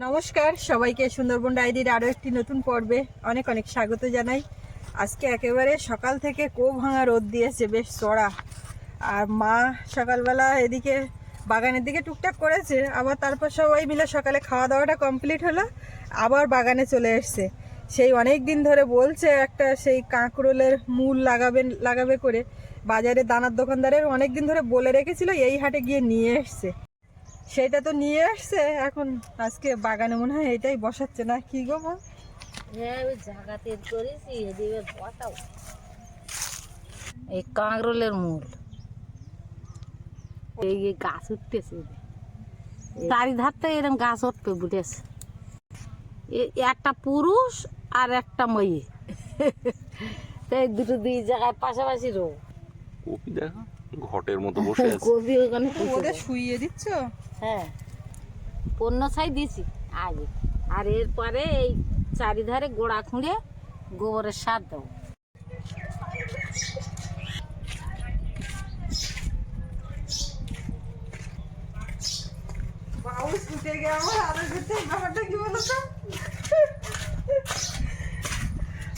নমস্কার, সবাইকে সুন্দরবন ডায়েরির আরও একটি নতুন পর্বে অনেক অনেক স্বাগত জানাই। আজকে একেবারে সকাল থেকে কো ভাঙা রোদ দিয়েছে, বেশ চড়া। আর মা সকালবেলা এদিকে বাগানের দিকে টুকটাক করেছে, আবার তারপর সবাই মিলে সকালে খাওয়া দাওয়াটা কমপ্লিট হলো, আবার বাগানে চলে এসছে। সেই অনেক দিন ধরে বলছে একটা সেই কাঁকরোলের মূল লাগাবেন লাগাবে করে। বাজারে দানার দোকানদারের অনেক দিন ধরে বলে রেখেছিল, এই হাটে গিয়ে নিয়ে এসছে। সেটা তো নিয়ে আসছে এখন আজকে বাগানে মনে হয় এটাই বসাচ্ছে না কি গো মা? হ্যাঁ ওই জায়গাতে করেছি এদিকে বসাও। এই কাঁকরোলের মূল। এই গাছ উঠতেছে। চারিধার থেকে এরকম গাছ উঠবে বুঝেছে? একটা পুরুষ আর একটা মেয়ে। তাই দুটো দুই জায়গায় পাশাপাশি রো। দেখা। ঘটের মতো বসে আছে। কবি ওখানে ওদের শুইয়ে দিচ্ছ? হ্যাঁ পণ্য ছাই দিছি আগে। আর এরপরে এই চারিধারে গোড়া খুঁড়ে গোবরের সার দেবো।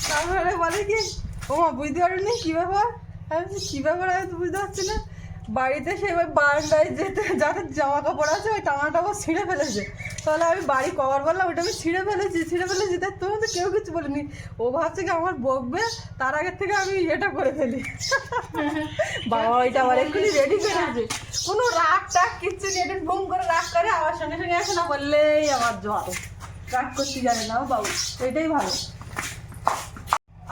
তারপরে বলে কি ও মা বুঝতে পারবি কি ব্যাপার? আমি কি ব্যাপার আমি বুঝতে পারছি না। বাড়িতে সে ওই বারান্দায় যেতে যাতে জামা কাপড় আছে ওই টাঙা টাঙা ছিঁড়ে ফেলেছে। তাহলে আমি বাড়ি কভার বললাম ওটা আমি ছিঁড়ে ফেলেছি ছিঁড়ে ফেলেছি। তাই তুমি তো কেউ কিছু বলিনি। ও ভাবছে কি আমার বকবে তার আগের থেকে আমি এটা করে ফেলি। বাবা ওইটা আবার এক্ষুনি রেডি করে আছে কোনো রাগ টাগ কিচ্ছু নেই এটা বুম করে রাগ করে আমার সঙ্গে সঙ্গে এখন বললেই আমার জল রাগ করতে জানে না বাবু এটাই ভালো।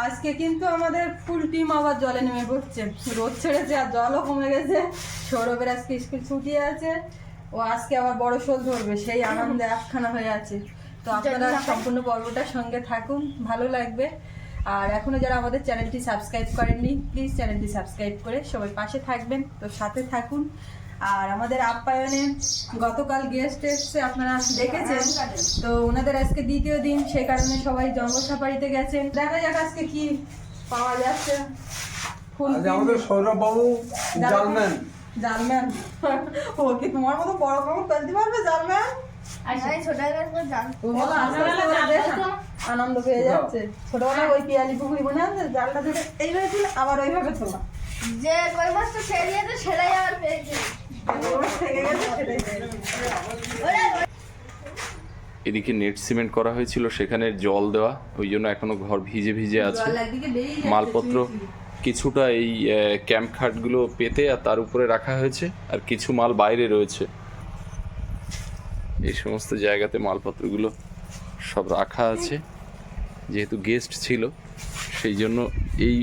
আজকে কিন্তু আমাদের ফুল টিম আবার জলে নেমে পড়ছে। রোদ ছেড়েছে আর জলও কমে গেছে। সৌরভের আজকে স্কুল ছুটি আছে। ও আজকে আবার বড় শোল ধরবে সেই আনন্দে একখানা হয়ে আছে। তো আপনারা সম্পূর্ণ পর্বটার সঙ্গে থাকুন ভালো লাগবে। আর এখনও যারা আমাদের চ্যানেলটি সাবস্ক্রাইব করেননি প্লিজ চ্যানেলটি সাবস্ক্রাইব করে সবাই পাশে থাকবেন। তো সাথে থাকুন। আর আমাদের আপ্যায়নে গতকাল গেস্ট এসছে আপনারা দেখেছেন। তো ওনাদের আজকে দ্বিতীয় দিন সেই কারণে সবাই জঙ্গল সাফারিতে গেছেন। দেখা যাক আজকে কি পাওয়া যাচ্ছে। আমাদের সৌরভ বাবু জার্মান জানম্যান ও কি তোমার মতো বড় ফেলতে পারবে বেশ আনন্দ পেয়ে যাচ্ছে। ছোটবেলায় ওই পিয়ালি পুকুরি মনে আছে? জালটা ধরে এইভাবে ছিল আবার ওইভাবে তোলা যে কই মাছটা ছেড়িয়েছে সেটাই আবার পেয়েছে এদিকে নেট সিমেন্ট করা হয়েছিল সেখানে জল দেওয়া ওই জন্য এখনও ঘর ভিজে ভিজে আছে। মালপত্র। কিছুটা এই ক্যাম্প খাটগুলো পেতে আর তার উপরে রাখা হয়েছে আর কিছু মাল বাইরে রয়েছে। এই সমস্ত জায়গাতে মালপত্রগুলো সব রাখা আছে যেহেতু গেস্ট ছিল সেই জন্য এই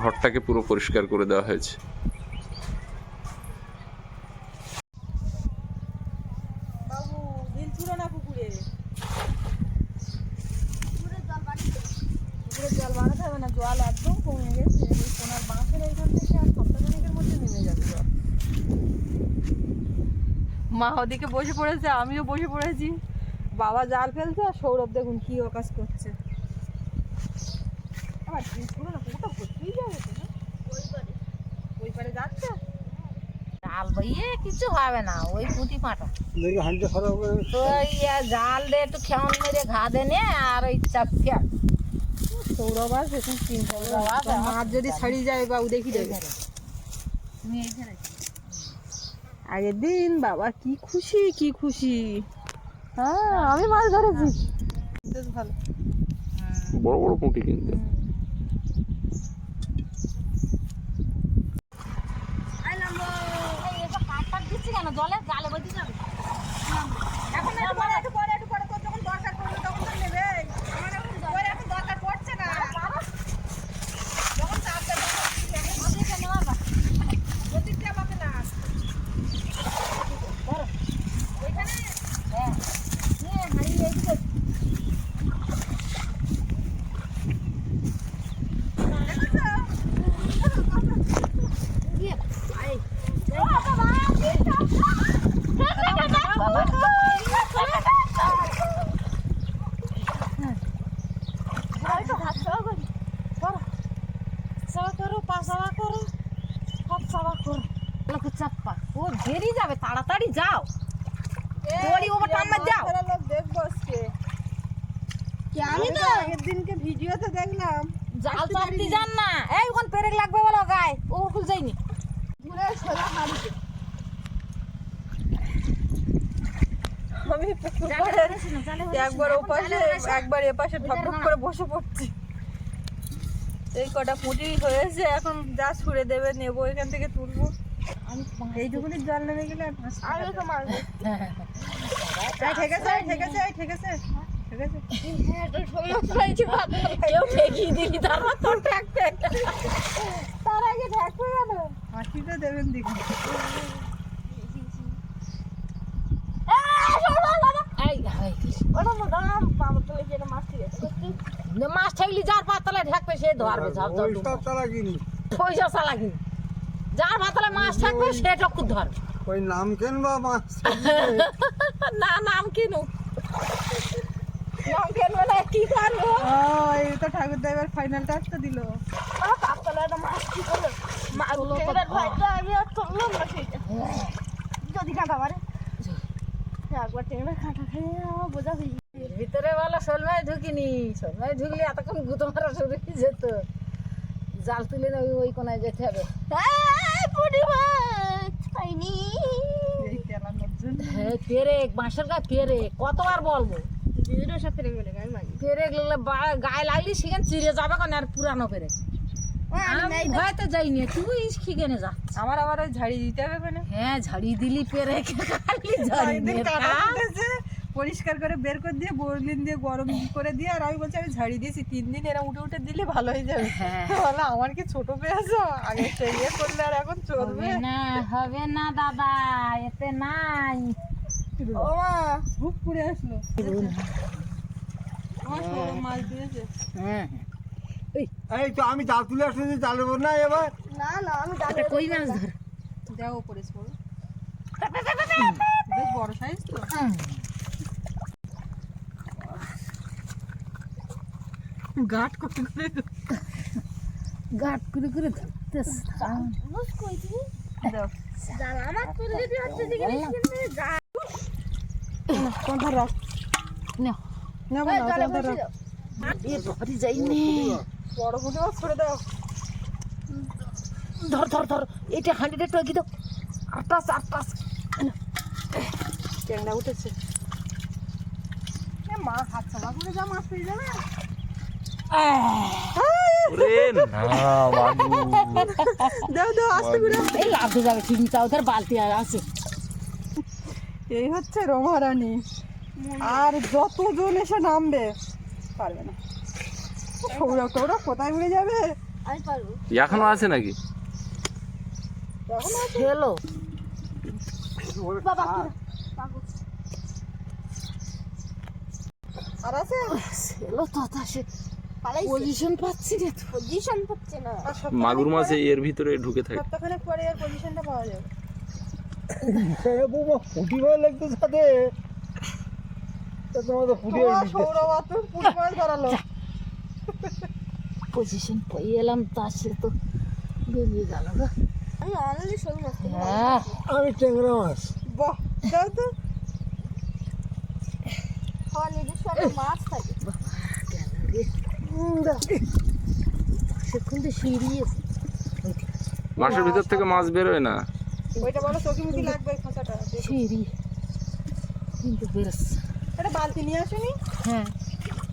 ঘরটাকে পুরো পরিষ্কার করে দেওয়া হয়েছে বাবু দিল ছুড়ো না পুকুরে পুকুরের জল বাড়াতে হবে না জল একদম কমে গেছে এই কোনার বাঁশের এইখান থেকে আর সপ্তাহখানেকের মধ্যে নেমে যাবে জল মা ওদিকে বসে পড়েছে আমিও বসে পড়েছি। বাবা জাল ফেলছে আর সৌরভ দেখুন কি অকাজ করছে। আবার দিল না পুকুরটা ভর্তিই যাবে ওই পারে যাচ্ছে? জাল বইয়ে কিছু হবে না ওই পুঁটি পাটা দেখি ওই জাল দিয়ে একটু খেমন মেরে ঘা দেনে আর ওই চাপ ফেল। সৌরভ আছে এখন চিন্তা মাছ যদি ছাড়িয়ে যায় বাবু দেখি দেবে তুমি এইখানে আগের দিন বাবা কি খুশি কি খুশি। হ্যাঁ আমি মাছ ধরেছি। বেশ ভালো বড় বড় পুঁটি কিন্তু এই এটা কাট কাট দিচ্ছি কেন জলে জালে বইতে যাবে এখন একটু পরে একটু পরে একটু পরে তোর যখন দরকার পড়বে তখন তো নেবে আমার এখন তোর এখন দরকার পড়ছে না যখন চাপটা ওদিকে নেওয়া যাক। গতির চাপাবে না ধরো। হ্যাঁ। নিয়ে হাঁড়ি এইদিকে। দিয়ে, আয়। সাবা করো পাসাবা করো সব সাবা করো লোক চাপ্পা ও বেরিয়ে যাবে তাড়াতাড়ি যাও দড়ি ওভার টান যাও আগের দিনকে ভিডিওতে দেখলাম জাল চাপতে যান না এই ওখানে পেরেক লাগবে বলো গায়ে ও ওখানে যাইনি ঘুরে সোজা হাড়িতে আমি পুকুর পাড়ে একবার ওপাশে একবার এপাশে ঢক ঢক করে বসে পড়ছি। এই কটা পুঁটি হয়েছে এখন যা ছুড়ে দেবে নেব এখান থেকে তুলবো। এইটুকুনি জল নেমে গেলে আর তো মারবো। ঠিক আছে ঠিক আছে ঠিক আছে তোর আগে ঢাকবে কেন? হাসিটা দেবেন দেখি এই এই, ওটা মতো দাম পাবো তো যেটা মাছ মাছ ঠেকলি যার পাতলে ঢাকবে সে ধরবে কিনি পয়সা চালাকি যার পাতলে মাছ থাকবে সে টক্কু ধরবে। ওই নাম কেন বা মাছ? না নাম কিনু নাম কিনবে না কি করব? এই তো ঠাকুর দেবের ফাইনাল টাচটা দিল। পাতলা মাছ কি করল মাছ ভাইটা আমি আর তুললাম না সেইটা। যদি কাঁটা মারে একবার টেংরা কাঁটা খেয়ে বোঝা ভিতরে বলো শোলমায় ঢুকিনি। শোলমায় ঢুকলে এতক্ষণ গুতো মারা শুরু হয়ে যেত। জাল তুলে না ওই কোনায় যেতে হবে। হ্যাঁ পেরেক বাঁশের গায়ে পেরেক কতবার বলব? পেরেক লাগলে বা- গায়ে লাগলে সেখানে চিড়ে যাবে কেন? আর পুরানো পেরেক ভয়তে যাইনি তুই সেখানে যা আমার আবার ওই ঝাড়ি দিতে হবে মানে। হ্যাঁ ঝাড়ি দিলি খালি ঝাড়ি। উঠেছে, পরিষ্কার করে বের করে দিয়ে বোরলিন দিয়ে গরম করে দিয়ে আর আমি বলছি আমি ঝাড়ি দিয়েছি তিন দিন এরা উঠে উঠে দিলে ভালো হয়ে যাবে। হ্যাঁ। বলে আমার কি ছোট পেয়েছ আগে ইয়ে করলে আর এখন চলবে? না হবে না দাদা এতে নাই। ও মা করে আসলো। আমার ছোট মাছ দিয়েছে হ্যাঁ। এই তো আমি জাল তুলে আসছি জালের উপর না এবার। না না আমি এটা কই মাছ ধর। দেও উপরে পড়ো বেশ বড় সাইজ তো। গাট করে করে গাট করে করে ধরতেছ। বুঝ কই তুমি? দাও আমার তুলে দিতে হচ্ছে যে কিন্তু কোনটা রাখ? না না না কোনটা রাখ এ ধরি যাইনি। বড় মাছ ছেড়ে দাও। ধর ধর ধর এটা হাঁড়িটা টকি দাও। আটাস আটাস ট্যাংরা উঠেছে। এ মা হাত চালা করে যা মাছ পেয়ে যাবে। এই হচ্ছে রমারানী আর যতজন এসে নামবে পারবে না। সৌরভ টৌরভ কোথায় উড়ে যাবে? আমি পারব। এখনও আছে নাকি? হ্যালো বাবা আর আছে? হ্যালো তো সে পজিশন পাচ্ছি না পজিশন পাচ্ছে না। মাগুর মাছ এর ভিতরে ঢুকে থাকে। সপ্তাহখানেক পরে এর পজিশনটা পাওয়া যাবে। লাগতো সাথে তা তোমার তো ফুটি তোমার সৌরভ অত পুরো মাছ ধরালো। পজিশন পেয়ে এলাম তা সে তো বেরিয়ে গেল গো। আমি অনলি শোল হ্যাঁ। আমি ট্যাংরা মাছ। বাহ তো। মাছ থাকে। সেক্ষণ তো সিরিয়াস মাছের ভিতর থেকে মাছ বেরোয় না। ওইটা বলো চোখে মুখে লাগবে খোঁচাটা। সিরি কিন্তু বেরোচ্ছে। এটা বালতি নিয়ে আসুনি। হ্যাঁ।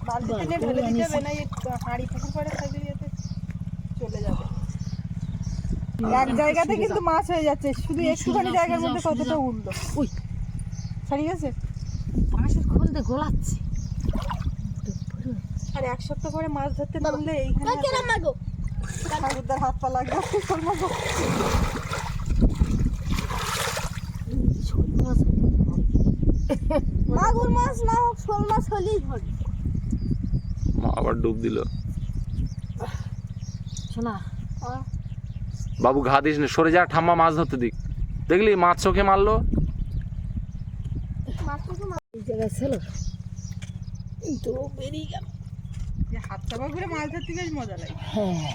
বালতিতে ঢেলে দিতে হবে না এই হাঁড়ি পুকুর পাড়ে থাকলে ইয়েতে চলে যাবে। এক জায়গাতে কিন্তু মাছ হয়ে যাচ্ছে। শুধু একটুখানি জায়গার মধ্যে কতটা উঠল উই। ছাড়িয়ে গেছে? খুলতে গোলাচ্ছি। আর এক সপ্তাহ পরে মাছ ধরতে নামলে এইখানে ওই ঠাকুরদার হাত পা লাগবে। মাগুর মাছ না হোক শোল মাছ হলেই মা আবার ডুব দিল। শোনা। বাবু ঘা দিস না সরে যা ঠাম্মা মাছ ধরতে দিক। দেখলি মাছ চোখে মারলো? জায়গায় ছিল। বেরিয়ে গেল। হাত চাপা করে মাছ ধরতে বেশ মজা লাগে। হ্যাঁ।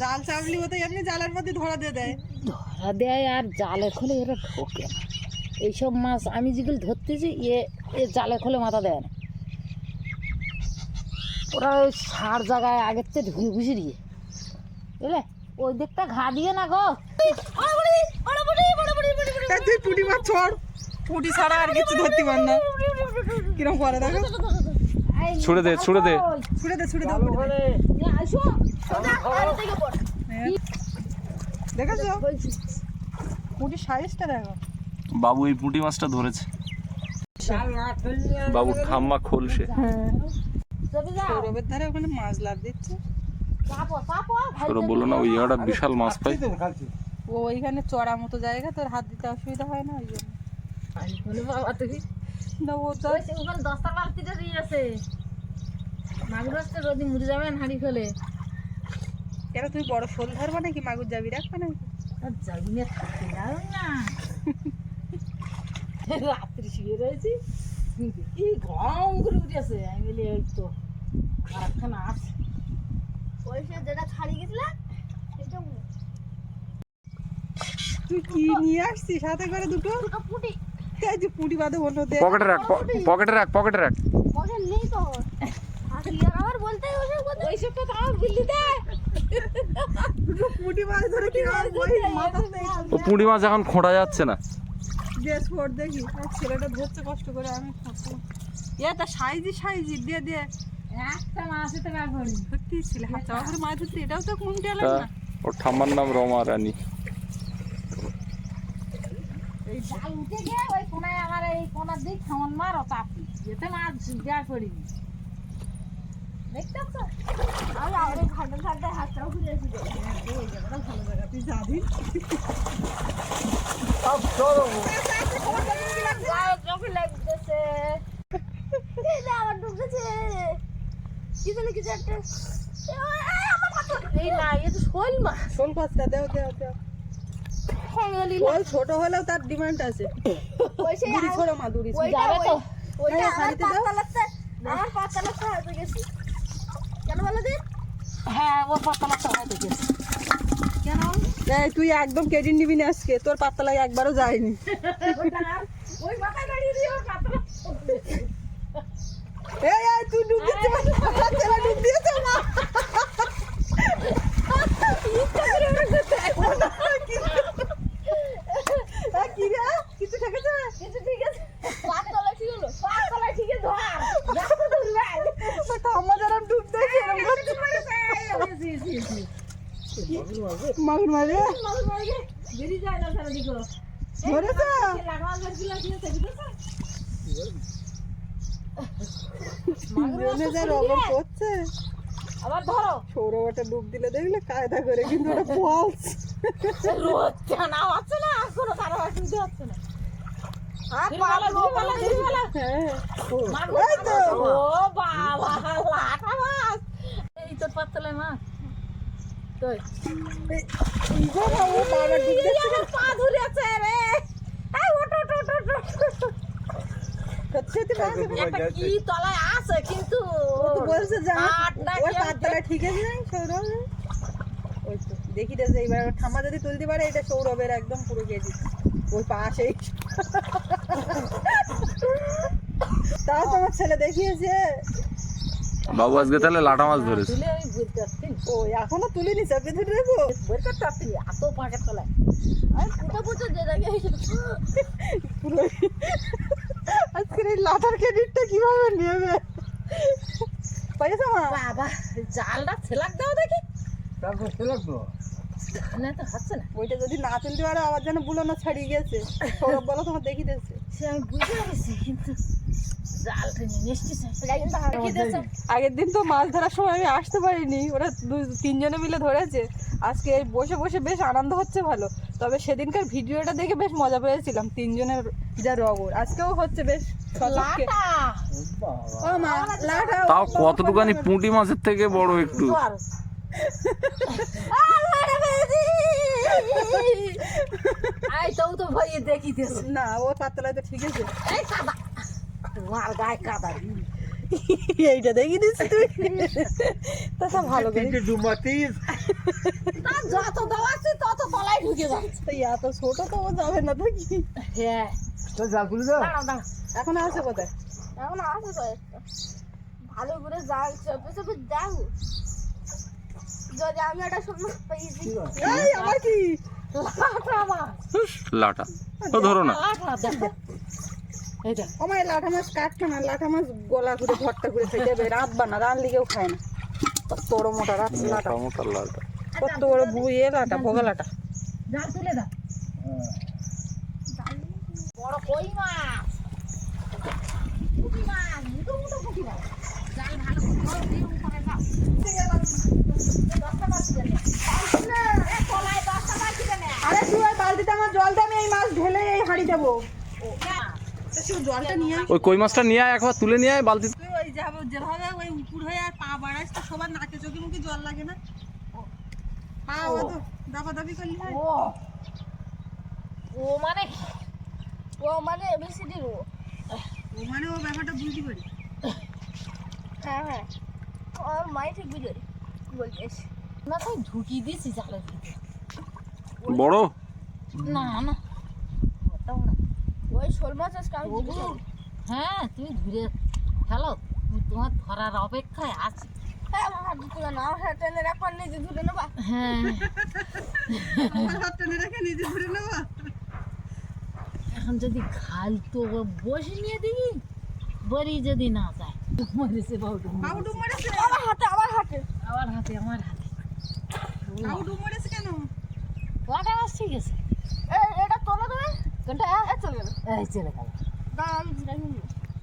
জাল চাপলি এমনি জালের মধ্যে ধরা দিয়ে দেয়। ধরা দেয় আর জালে খোলে এরা ঢোকে না। এইসব মাছ আমি যেগুলো ধরতেছি এ এ জালে খোলে মাথা দেয় না। ওরা ওই সার জায়গায় আগের থেকে ঢুকে ঘুষি দিয়ে। বুঝলে? ওই দিকটা ঘা দিয়ে না গো। তা তুই পুটি মাছ ছড়। পুটি ছাড়া আর কিছু ধরতে পার না। কিরম করে দেখো? ছুড়ে দে ছুড়ে দে। ছুড়ে দে ছুড়ে দে। দেখেছ? পুটি সাইজটা দেখো। বাবু এই পুঁটি মাছটা ধরেছে। বাবু ঠাম্মা খোলসে যাও সৌরভের ধারে ওখানে মাছ লাভ দিচ্ছে। চাপো চাপো না ওই জায়গাটা বিশাল মাছ পাই ও ওইখানে চড়া মতো জায়গা তোর হাত দিতে অসুবিধা হয় না ওই জন্য। বলে বাবা তুমি। না ও তো ওখানে দশটা বালতিটা দিয়ে আছে। মাগুর আসতে রোদি মুড়ি যাবেন হাঁড়ি খোলে। কেন তুই বড় শোল ধরবা নাকি? মাগুর যাবি রাখবা নাকি? আর যাবি না থাকতে না। রাত্রি শুয়ে রয়েছি। কি গরম করে উঠেছে আমি বলি তো। আরেকখানা আছে। ওই সে যেটা ছাড়িয়ে গেছিলাম সেটা তুই কি নিয়ে আসছিস? সাথে করে দুটো? দুটো পুটি। এই যে পুটি বাদে অন্য দে। পকেটে রাখ পকেটে রাখ পকেটে রাখ। পকেট নেই তো। আর কি আর বলতে ওসব কথা? ওই তো আমার বিল্লি দেয় দুটো পুটি মাছ ধরে কি তো পুঁটি মাছ এখন খোঁড়া যাচ্ছে না। দেখি। ছেলেটা ধরছে কষ্ট করে আমি এটা সাইজি সাইজি দিয়ে দিয়ে তো ওর ঠাম্মার নাম রমা রানী। উঠে গিয়ে ওই কোনায় আমার এই কোনার দিক খামন মারো মাছ ব্যাগ করিনি। দেখতে পাচ্ছ আমি আবার ঘাটে ঘাটে হাতটাও ঘুরে এসেছি ভালো জায়গা তুই যাবি সব চলো লাগতেছে আমার ঢুকেছে কিছু না কিছু একটা এই, আমার পাথর এই না এ তো শোল মাছ শোল কষ্টা দেও দেও দেও। শোল ছোট হলেও তার ডিমান্ড আছে। ওই সেই দুরি ছোড়ো মা দুরি যাবে তো? ওইটা হ্যাঁ, আমার শাড়িতে দাও। আমার পাতলা লাগতে হয়তো গেছি। কেন বলো দিন হ্যাঁ ও পাতা মাছ হয়তো গেছে। কেন? তুই একদম কেটে নিবি না আজকে। তোর পাতলায় একবারও যায়নি। ওই মাথায় দাঁড়িয়ে দিয়ে ওর পাতলা এই এই তুই ডুব দিতে পারছিস না ছেলে ডুব দিয়েছে মা। এই, কি রে? কিছু ঠেকেছে? কিছু ঠিক আছে পাতলা ঠিক হলো পাতলা ঠিক আছে ধর। দেখো ধরবে। ঠাম্মা যারা ডুব দেয় এরকম করছে। মাগুর মারে বেরিয়ে যায় না সারা দিকে ধরেছে? লাগা ধরছিল কি রকম করছে। আবার ধরো। সৌরভটা ডুব দিলে দেখলে কায়দা করে কিন্তু ওটা ফলস রোজ জানা হচ্ছে না? কোনো কারও অসুবিধা হচ্ছে না। পা ধরেছে রে। এই কি তলায় আছে কিন্তু তো বলছে যে আমার- আট না ওর পাতলা ঠিক আছে সৌরভ? ওই তো দেখি রে এইবার ঠাম্মা যদি তুলতে পারে এটা সৌরভের একদম পুরো কেজি ওই পাশেই। তাও তোমার ছেলে দেখিয়েছে। বাবু আজকে তাহলে লাটা মাছ ধরেছে। তুলে আমি বলতে পারছি না। ও এখনও তুলিনি চাপে ধরে রেখো বের করতে এত পাকের তলায়। আমি পুটো পুটো যে দেখে পুরো লাটার ক্রেডিটটা কীভাবে নেবে? পাইছো মা। বাবা জালটা ছেলাক দাও দেখি। তারপর খেলাম তো। না তো হচ্ছে না। ওইটা যদি না তুলতে পারে আবার যেন বুলানো ছাড়িয়ে গেছে। সৌরভ বলো তোমার দেখি দিয়েছে সে আমি বুঝতে পারছি কিন্তু আগের দিন তো মাছ ধরার সময় আমি আসতে পারিনি। ওরা দুই তিনজনে মিলে ধরেছে। আজকে বসে বসে বেশ আনন্দ হচ্ছে ভালো। তবে সেদিনকার ভিডিওটা দেখে বেশ মজা পেয়েছিলাম তিনজনের যা রগর। আজকেও হচ্ছে বেশ তাও কতটুকানি পুঁটি মাছের থেকে বড় একটু? আই তো তো ভয়ে দেখিতেছে। না ও পাতলায় তো ঠিক আছে। এই কাদা। তোমার গায়ে কাদা। এইটা দেখি দিচ্ছি তুই তা ভালো করে। ডুমাতিস তার যত দাওয়াছি তত তলায় ঢুকে যাচ্ছে তো ছোট তো ও যাবে না তো কি? হ্যাঁ। তো জাল খুলে দাও। এখন আছে কোথায়? এখন আছে কয়েকটা ভালো করে জাল চেপে যদি আমি একটা পেয়েছি এই আমার কি? লাটা ও ধরো না। আমার লাঠা মাছ কাটছে না লাঠা মাছ গলা ভর্তা রাত বানা কেউ খায় না। কত বড় মোটা রাত লাটা মোটা মোটা লাটা কত বড় বুয়ে লাটা ভোগা লাটা জাল তুলে দাও বড় কই মাছ? পুঁটি মাছ মুটো মুটো পুঁটি মাছ। জাল ভালো করে দিয়ে উপরে। দশটা দশটা। আরে তুই ওই বালতিতে আমার জলটা আমি এই মাছ ঢেলে এই হাঁড়ি দেবো তো শুধু জলটা নিয়ে আয়। ওই কই মাছটা নিয়ে আয় একবার তুলে নিয়ে আয় বালতি। তুই ওই যাব যেভাবে ওই উপুর হয়ে আর পা বাড়াইস তো সবার নাকে চোখে মুখে জল লাগে না। পা অত দাবা দাবি করলি ও। ও মানে ও মানে এবিসিডি ও। ও মানে ও ব্যাপারটা বুঝতে পারি। হ্যাঁ হ্যাঁ। ওর মাই ঠিক বুঝে ঢুকিয়ে দিয়েছি জালের ভিতরে বড়? না না। ওটাও না ওই শোল মাছ আজকে আমি হ্যাঁ তুমি ঘুরে ফেলো। তোমার ধরার অপেক্ষায় আছি। হ্যাঁ আমার হাত দিতে না আমার হাত টেনে ধরে নেবা। হ্যাঁ। আমার হাত টেনে রেখে নিজে ধরে নেব। এখন যদি খাল তো বসে নিয়ে দিই বড়ি যদি না যায়। মরেছে বাবু আউডু মরেছে? আমার হাতে আমার হাতে। আমার হাতে আমার হাতে। আউডু মরেছে কেন? ওটা ঠিক আছে কোনটা এই চলে গেল এই চলে গেল। দাঁড়া আমি নিই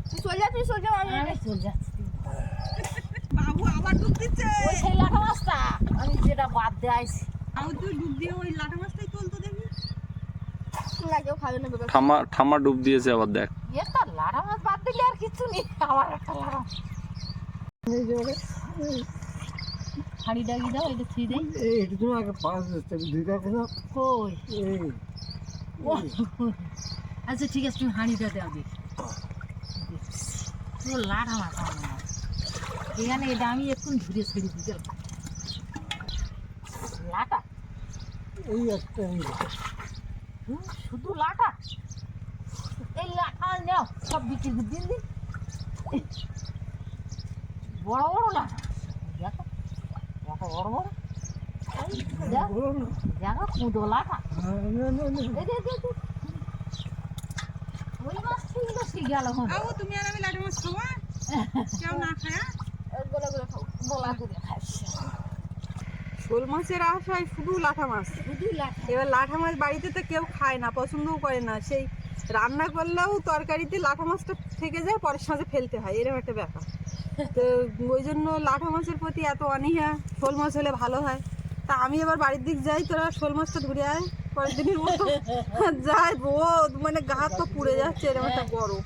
তুই চলে যা তুই চলে যা আমি আমি চলে যাচ্ছি। বাবু আবার ডুব দিচ্ছে। ওই সেই লাঠা মাছটা। আমি যেটা বাদ দিয়ে আইছি। আউ তুই ডুব দিয়ে ওই লাঠা মাছটাই তুলতো দেখি। কেউ খাবে না বেকার ঠাম্মা ঠাম্মা ডুব দিয়েছে আবার দেখ। এর তো লাঠা মাছ বাদ দিলে আর কিছু নেই। আমার একটা লাঠা। হাঁড়ি ডাকি দাও এটা থুই দেই। এই এটা তুমি আগে পাঁচ দুইটা কোনো কই? এই। আচ্ছা ঠিক আছে তুমি হাঁড়িটা দাও দেখি। পুরো মাছ আমার হয়। এখানে এটা আমি এখন ধরে ছেড়ে দিতে লাটা? এই একটা শুধু লাটা? এই লাটা নাও সব বিক্রি করে দিন দিন বড় বড় লাটা। দেখো দেখো বড় বড়। দেখ, দেখো কুঁদো লাটা। তুমি আর আমি লাঠা মাছ কেউ না খায় শোল মাছের আশায় শুধু লাঠা মাছ এবার লাঠা মাছ বাড়িতে তো কেউ খায় না পছন্দও করে না সেই রান্না করলেও তরকারিতে লাঠা মাছটা থেকে যায় পরের সাথে ফেলতে হয় এরকম একটা ব্যাপার তো ওই জন্য লাঠা মাছের প্রতি এত অনীহা শোল মাছ হলে ভালো হয় তা আমি এবার বাড়ির দিক যাই তোরা শোল মাছটা ধরে আয়। পরের দিনের মতো যাই রোদ মানে গা হাত তো পুড়ে যাচ্ছে এরকম একটা গরম।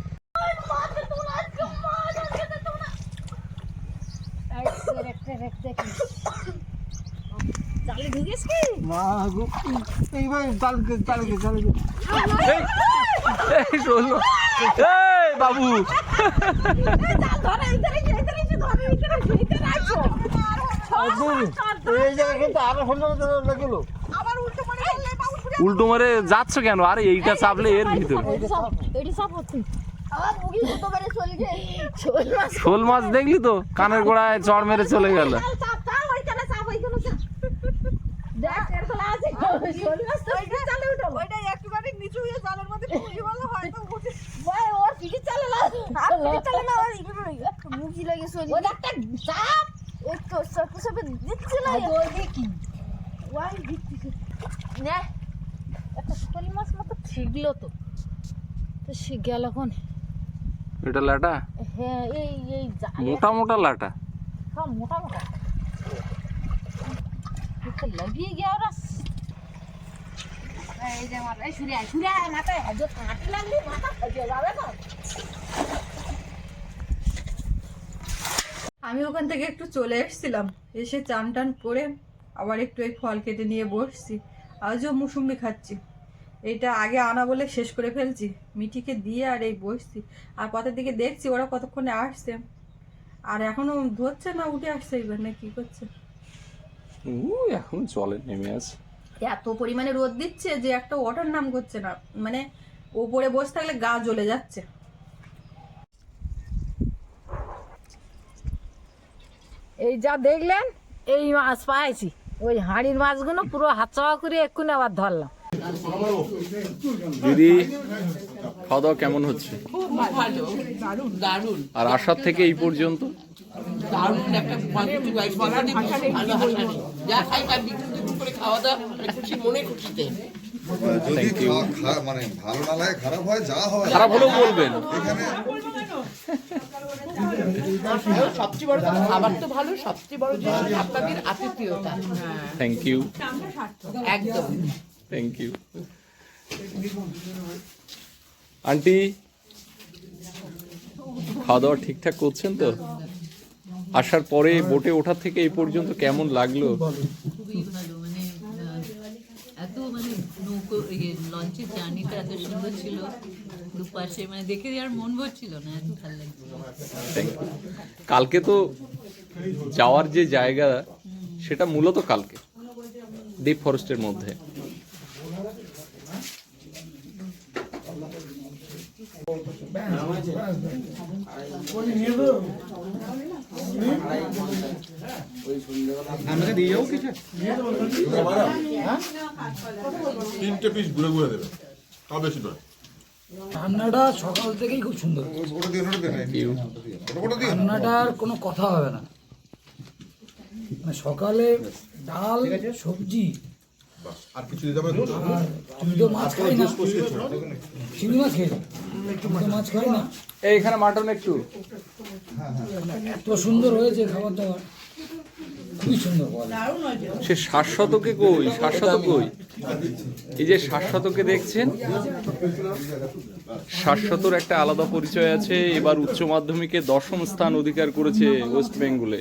বাবু। এই জায়গায় কিন্তু আরও হলো লাগল উল্টো মারে যাচ্ছ কেন? আরে এইটা চাপলে এর ভিতর। শোল মাছ। শোল মাছ দেখলি তো? কানের গোড়ায় চড় মেরে চলে গেল। চাপ একটা শোল মাছ মতো ঠিকলো তো। তো সে গেল কোন এটা লাটা? হ্যাঁ এই এই মোটা মোটা লাটা? সব মোটা মোটা। তো লাগিয়ে গিয়ে ওরা এই যে আমার সুরে সুরে মাথায় হাজত কাটি লাগলি মাথা ফেটে যাবে না আমি ওখান থেকে একটু চলে এসেছিলাম। এসে চান টান করে আবার একটু এই ফল কেটে নিয়ে বসছি। আজও মুসুম্বি খাচ্ছি। এইটা আগে আনা বলে শেষ করে ফেলছি। মিঠিকে দিয়ে আর এই বসছি। আর পথের দিকে দেখছি ওরা কতক্ষণে আসছে। আর এখনও ধরছে না উঠে আসছে এবার না কি করছে। এখন চলে নেমে আছে। এত পরিমাণে রোদ দিচ্ছে যে একটা ওটার নাম করছে না। মানে ওপরে বসে থাকলে গা জ্বলে যাচ্ছে। এই যা দেখলেন এই মাছ পাইছি। ওই হাঁড়ির মাছগুলো পুরো হাত চাওয়া করে এক্ষুনি আবার ধরলাম। দিদি খাওয়া দাওয়া কেমন হচ্ছে? আর আসার থেকে এই পর্যন্ত? মানে খুশি মনে খুশিতে। যদি Thank you. খা- খা- মানে ভালো না লাগে খারাপ হয় যা হয়। খারাপ হলেও বলবেন। এখানে সবচেয়ে বড় কথা খাবার তো ভালো সবচেয়ে বড় জিনিস আপনাদের আতিথেয়তা। থ্যাংক ইউ একদম। থ্যাংক ইউ আন্টি খাওয়া দাওয়া ঠিকঠাক করছেন তো? আসার পরে বোটে ওঠার থেকে এই পর্যন্ত কেমন লাগল? খুবই ভালো। আহ, এত মানে নৌকো ইয়ে লঞ্চের জার্নিটা এত সুন্দর ছিল। দুপাশে মানে দেখে আর মন ভরছিল না এত ভালো লাগছিল। কালকে তো যাওয়ার যে জায়গা সেটা মূলত কালকে ডিপ ফরেস্টের মধ্যে। তিনটে পিস ঘুরে ঘুরে দেবে। তাও বেশি নয়। রান্নাটা সকাল থেকেই খুব সুন্দর। রান্নাটার কোনো কথা হবে না। মানে সকালে ডাল সবজি আর কিছু দিতে হবে তুমি তো মাছ খাই না। চিংড়ি মাছ তো মাছ খাই না এই এখানে মাটন একটু। এত সুন্দর হয়েছে খাবার দাবার খুবই সুন্দর বলে। সে শাশ্বতকে কই? শাশ্বত কই? এই যে শাশ্বতকে দেখছেন? শাশ্বতর একটা আলাদা পরিচয় আছে। এবার উচ্চ মাধ্যমিকে দশম স্থান অধিকার করেছে ওয়েস্ট বেঙ্গলে।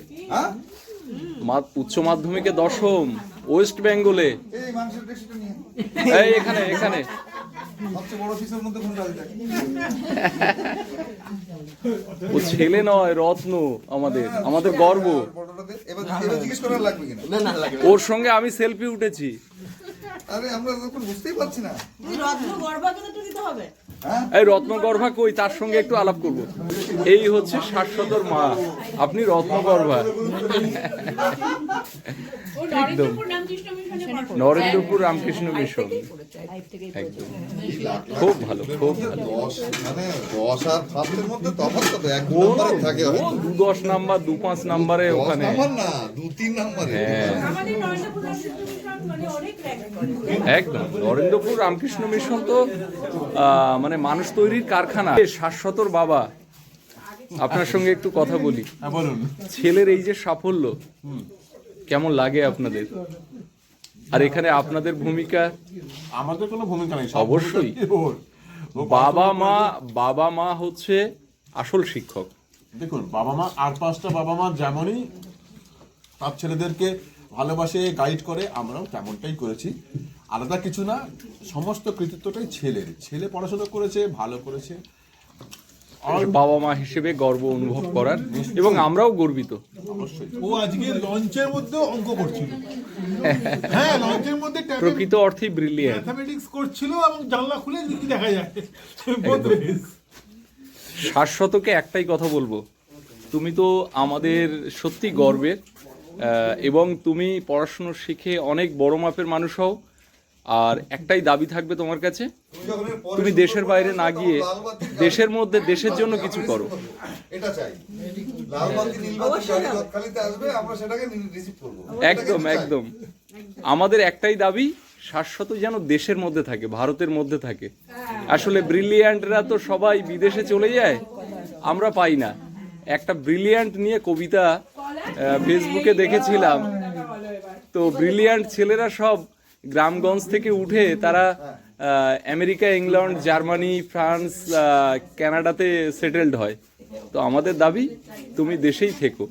মা- উচ্চ মাধ্যমিকে দশম ওয়েস্ট বেঙ্গলে। এখানে এখানে। সবচেয়ে বড় পিসের মধ্যে কোনটা ও ছেলে নয় রত্ন আমাদের আমাদের গর্ব। এবার এবার জিজ্ঞেস করার লাগবে কিনা? না না লাগে ওর সঙ্গে আমি সেলফি উঠেছি। আরে আমরা তখন বুঝতেই পারছি না। এই রত্নগর্ভা কই? তার সঙ্গে একটু আলাপ করব। এই হচ্ছে শাশ্বতর মা। আপনি রত্নগর্ভা একদম নরেন্দ্রপুর রামকৃষ্ণ মিশন একদম। খুব ভালো খুব ভালো। মানে দশ আর ফার্স্টের মধ্যে তফাৎ কত? এক নম্বরে থাকে দু দশ নাম্বার দু পাঁচ নাম্বারে ওখানে। না দু তিন নাম্বারে। হ্যাঁ। একদম। নরেন্দ্রপুর রামকৃষ্ণ মিশন তো মানে মানুষ তৈরির কারখানা। শাশ্বতর বাবা আপনার সঙ্গে একটু কথা বলি। হ্যাঁ বলুন। ছেলের এই যে সাফল্য কেমন লাগে আপনাদের? আর এখানে আপনাদের ভূমিকা? আমাদের কোনো ভূমিকা নেই অবশ্যই। বাবা মা বাবা মা হচ্ছে আসল শিক্ষক। দেখুন বাবা মা আর পাঁচটা বাবা মা যেমনই তার ছেলেদেরকে ভালোবাসে গাইড করে আমরাও তেমনটাই করেছি। আলাদা কিছু না সমস্ত কৃতিত্বটাই ছেলের। ছেলে পড়াশোনা করেছে ভালো করেছে। আর বাবা মা হিসেবে গর্ব অনুভব করার এবং আমরাও গর্বিত। ও আজকে লঞ্চের মধ্যে অঙ্ক করছিল। হ্যাঁ লঞ্চের মধ্যে প্রকৃত অর্থেই ব্রিলিয়েন্ট ম্যাথামেটিক্স করছিল এবং জানলা খুলে কি দেখা যায়। শাশ্বতকে একটাই কথা বলব। তুমি তো আমাদের সত্যি গর্বের। এবং তুমি পড়াশুনো শিখে অনেক বড় মাপের মানুষ হও। আর একটাই দাবি থাকবে তোমার কাছে তুমি দেশের বাইরে না গিয়ে দেশের মধ্যে দেশের জন্য কিছু করো। একদম একদম। আমাদের একটাই দাবি শাশ্বত যেন দেশের মধ্যে থাকে ভারতের মধ্যে থাকে। আসলে ব্রিলিয়ান্টরা তো সবাই বিদেশে চলে যায় আমরা পাই না। একটা ব্রিলিয়ান্ট নিয়ে কবিতা ফেসবুকে দেখেছিলাম। তো ব্রিলিয়ান্ট ছেলেরা সব গ্রামগঞ্জ থেকে উঠে তারা আমেরিকা, ইংল্যান্ড, জার্মানি, ফ্রান্স কানাডাতে সেটেলড হয়। তো আমাদের দাবি, তুমি দেশেই থেকো।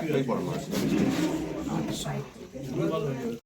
একটাই